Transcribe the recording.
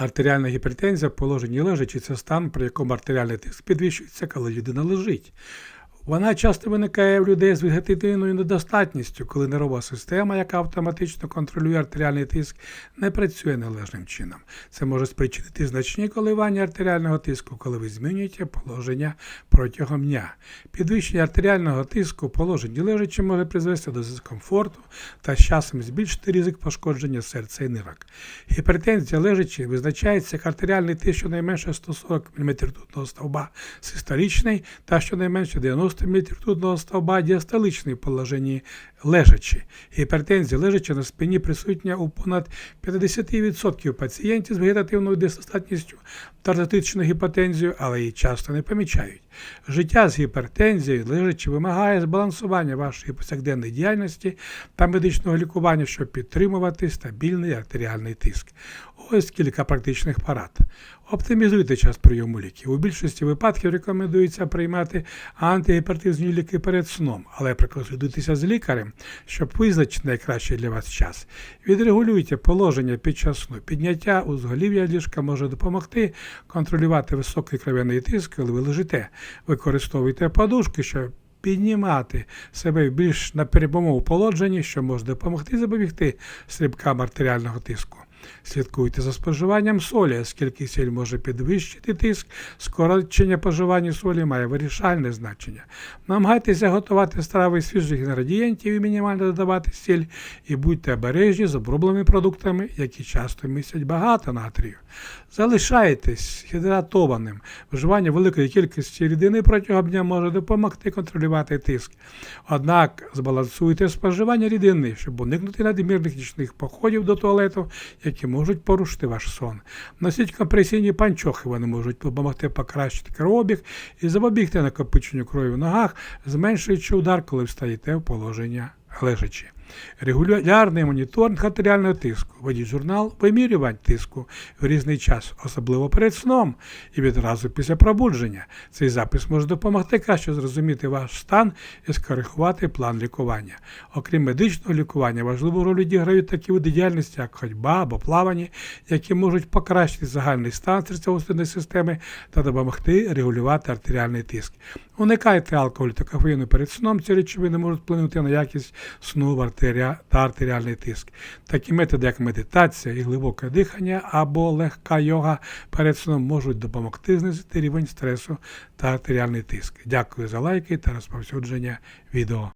Артеріальна гіпертензія в положенні лежачі це стан, при якому артеріальний тиск підвищується, коли людина лежить. Вона часто виникає в людей з вегетативною недостатністю, коли нервова система, яка автоматично контролює артеріальний тиск, не працює належним чином. Це може спричинити значні коливання артеріального тиску, коли ви змінюєте положення протягом дня. Підвищення артеріального тиску в положенні лежачі може призвести до дискомфорту та з часом збільшити ризик пошкодження серця і нирок. Гіпертензія лежачі визначається як артеріальний тиск щонайменше 140 мм ртутного стовба систолічний та щонайменше 90 мм ртутного стовба діастоличний в положенні лежачі. Гіпертензія лежачі на спині присутня у понад 50% пацієнтів з вегетативною недостатністю та ортотичною гіпотензією, але її часто не помічають. Життя з гіпертензією лежачі вимагає збалансування вашої повсякденної діяльності та медичного лікування, щоб підтримувати стабільний артеріальний тиск. Ось кілька практичних порад. Оптимізуйте час прийому ліків. У більшості випадків рекомендується приймати антигіпертизні ліки перед сном, але проконсультуйтеся з лікарем, щоб визначити найкращий для вас час. Відрегулюйте положення під час сну. Підняття узголів'я ліжка може допомогти контролювати високий кров'яний тиск, коли ви лежите. Використовуйте подушки, щоб піднімати себе більш на перебомову положенні, що може допомогти запобігти стрибкам артеріального тиску. Слідкуйте за споживанням солі, оскільки сіль може підвищити тиск, скорочення споживання солі має вирішальне значення. Намагайтеся готувати страви з свіжих інгредієнтів і мінімально додавати сіль, і будьте обережні з обробленими продуктами, які часто містять багато натрію. Залишайтесь гідратованим. Вживання великої кількості рідини протягом дня може допомогти контролювати тиск. Однак збалансуйте споживання рідини, щоб уникнути надмірних нічних походів до туалету, які можуть порушити ваш сон. Носіть компресійні панчохи, вони можуть допомогти покращити кровобіг і запобігти накопиченню крові в ногах, зменшуючи удар, коли встаєте в положення лежачи. Регулярний моніторинг артеріального тиску. Ведіть журнал вимірювань тиску в різний час, особливо перед сном і відразу після пробудження. Цей запис може допомогти краще зрозуміти ваш стан і скоригувати план лікування. Окрім медичного лікування, важливу роль відіграють такі види діяльності, як ходьба або плавання, які можуть покращити загальний стан серцево-судинної системи та допомогти регулювати артеріальний тиск. Уникайте алкоголю та кофеїну перед сном, ці речовини можуть вплинути на якість сну в артерія та артеріальний тиск. Такі методи, як медитація і глибоке дихання або легка йога перед сном можуть допомогти знизити рівень стресу та артеріальний тиск. Дякую за лайки та розповсюдження відео.